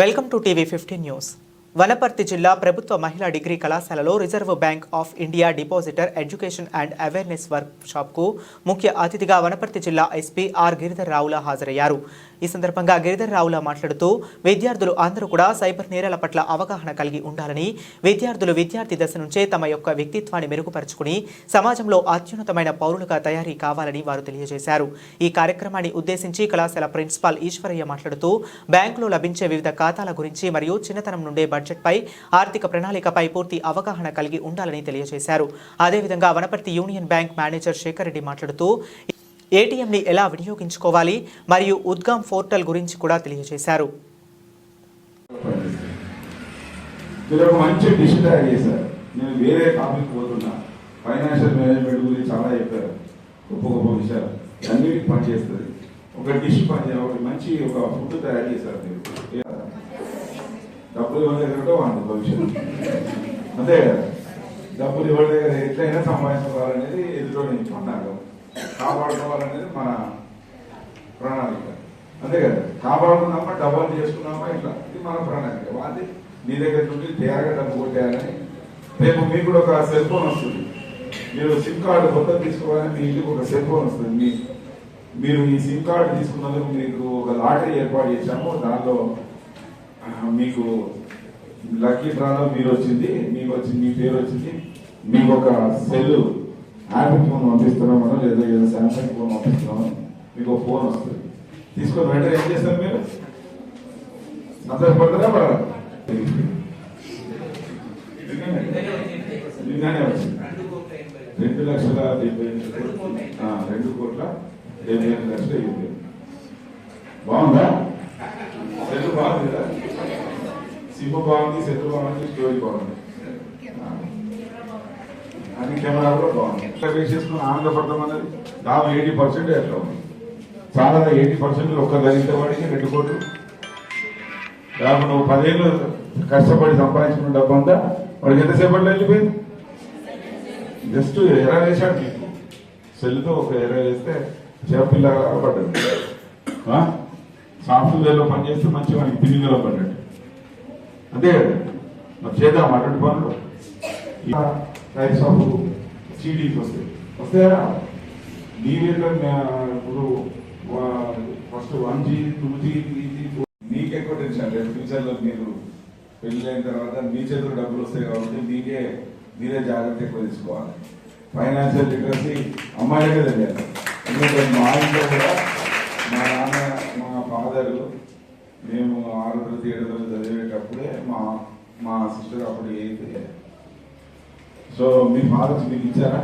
Welcome to TV fifteen news. Wanaparthy జిల్లా ప్రభుత్వ మహిళా డిగ్రీ కళాశాలలో reserve bank of India depositor education and awareness work షాప్కు ముఖ్య అతిథిగా వనపర్తి జిల్లా ఎస్పీ ఆర్ గిరిధర్ రావుల హాజరయ్యారు. ఈ సందర్భంగా గిరిధర్ రావుల మాట్లాడుతూ విద్యార్థులు అందరూ కూడా సైబర్ నేరాల పట్ల అవగాహన కలిగి ఉండాలని విద్యార్థులు విద్యార్థి దశ నుంచే తమ యొక్క వ్యక్తిత్వాన్ని మెరుగుపరుచుకుని సమాజంలో అత్యున్నతమైన పౌరులుగా తయారీ కావాలని వారు తెలియజేశారు. ఈ కార్యక్రమాన్ని ఉద్దేశించి కళాశాల ప్రిన్సిపాల్ ఈశ్వరయ్య మాట్లాడుతూ బ్యాంకులో లభించే వివిధ ఖాతాల గురించి మరియు చిన్నతనం నుండే బడ్జెట్పై ఆర్థిక ప్రణాళికపై పూర్తి అవగాహన కలిగి ఉండాలని తెలియజేశారు. అదేవిధంగా Wanaparthy union bank manager Shekar Reddy మాట్లాడుతూ ఏటీఎంని ఎలా వినియోగించుకోవాలి మరియు ఉద్గమ్ పోర్టల్ గురించి కూడా తెలియజేశారు. మంచి డిష్ తయారు చేశారు. నేను వేరే టాపిక్ పోతున్నా. ఫైనాన్షియల్ మేనేజ్మెంట్ గురించి చాలా చెప్పారు. గొప్ప గొప్ప విషయాలు. అన్నిటికీ పనిచేస్తుంది ఒక డిష్ పని ఒక మంచి ఒక ఫుడ్ తయారు చేశారు మీరు. డబ్బులు ఇవ్వడం దగ్గర వాడి భవిష్యత్తు అంతే కదా? డబ్బులు ఇవ్వడం దగ్గర ఎట్లయినా సంపాదించుకోవాలనేది ఎదురు నుంచి ఉన్నాను కాపాడుకోవాలనేది మన ప్రణాళిక. అంతే కదా? కాపాడుకున్నామా డబ్బులు చేసుకున్నామా ఇట్లా. ఇది మన ప్రణాళిక. అది నీ దగ్గర నుండి తేరగా డబ్బు కొట్టేయాలని రేపు మీకు కూడా ఒక సెల్ ఫోన్ వస్తుంది. మీరు సిమ్ కార్డు కొత్త తీసుకోవాలని మీ ఇంటికి ఒక సెల్ ఫోన్ వస్తుంది. మీ మీరు ఈ సిమ్ కార్డు తీసుకున్నందుకు మీకు ఒక లాటరీ ఏర్పాటు చేశాము. దానిలో మీకు లక్కీ డ్రాలో మీరు వచ్చింది మీకు వచ్చింది మీ పేరు వచ్చింది మీకు ఒక సెల్ యాపిల్ ఫోన్ పంపిస్తున్నాం లేదా ఏదో శాంసంగ్ ఫోన్ పంపిస్తున్నామో మీకు ఫోన్ వస్తుంది. తీసుకొని వెంటనే ఏం చేస్తారు మీరు? సంతోషపడతారా పడరా? నిన్ననే వచ్చింది రెండు లక్షల డెబ్బై రెండు కోట్ల డెబ్బై ఎనిమిది లక్షల ఇరవై. బాగుందా? సెల్ బాగుంది? కదా సిమ్ బాగుంది సెల్ బాగుంది స్టోరీ బాగుంది. అన్ని కెమెరా కూడా బాగుంది ఎట్లా వేసేసుకుని ఆనందపడతాం అన్నది. దాదాపు ఎయిటీ పర్సెంట్ ఎట్లా ఉంది. చాలా ఎయిటీ పర్సెంట్ ఒక్క దళిత వాడికి రెండు కోట్లు. దాదాపు నువ్వు పదేళ్ళు కష్టపడి సంపాదించుకున్న డబ్బు అంతా వాడికి ఎంతసేపట్లో వెళ్ళిపోయింది? జస్ట్ ఎరా వేశాడు నీకు. సెల్తో ఒక ఎర్ర వేస్తే చేపపిల్ల పడ్డాడు ఆ? సాఫ్ట్వేర్లో పనిచేస్తే మంచి మనకి పిల్లిలో పడ్డాడు. అంతే మరి చేద్దాం అటువంటి పనులు. టైప్స్ ఆఫ్ సీడీస్ వస్తాయి. వస్తాయా? నీవేదో ఇప్పుడు first one G two G three G నీకు ఎక్కువ టెన్షన్ లేదు. ఫ్యూచర్లో మీరు పెళ్ళి అయిన తర్వాత మీ చేతిలో డబ్బులు వస్తాయి కాబట్టి మీకే మీరే జాగ్రత్త ఎక్కువ తీసుకోవాలి. ఫైనాన్షియల్ లిటరసీ అమ్మాయిలకే తెలియాలి ఎందుకంటే మా ఇంట్లో కూడా మా నాన్న మా ఫాదర్ మేము ఆరు తరగతి ఏడు తరగతి చదివేటప్పుడే మా మా సిస్టర్ అప్పుడు ఏ సో మీ ఫాదర్స్ మీకు ఇచ్చారా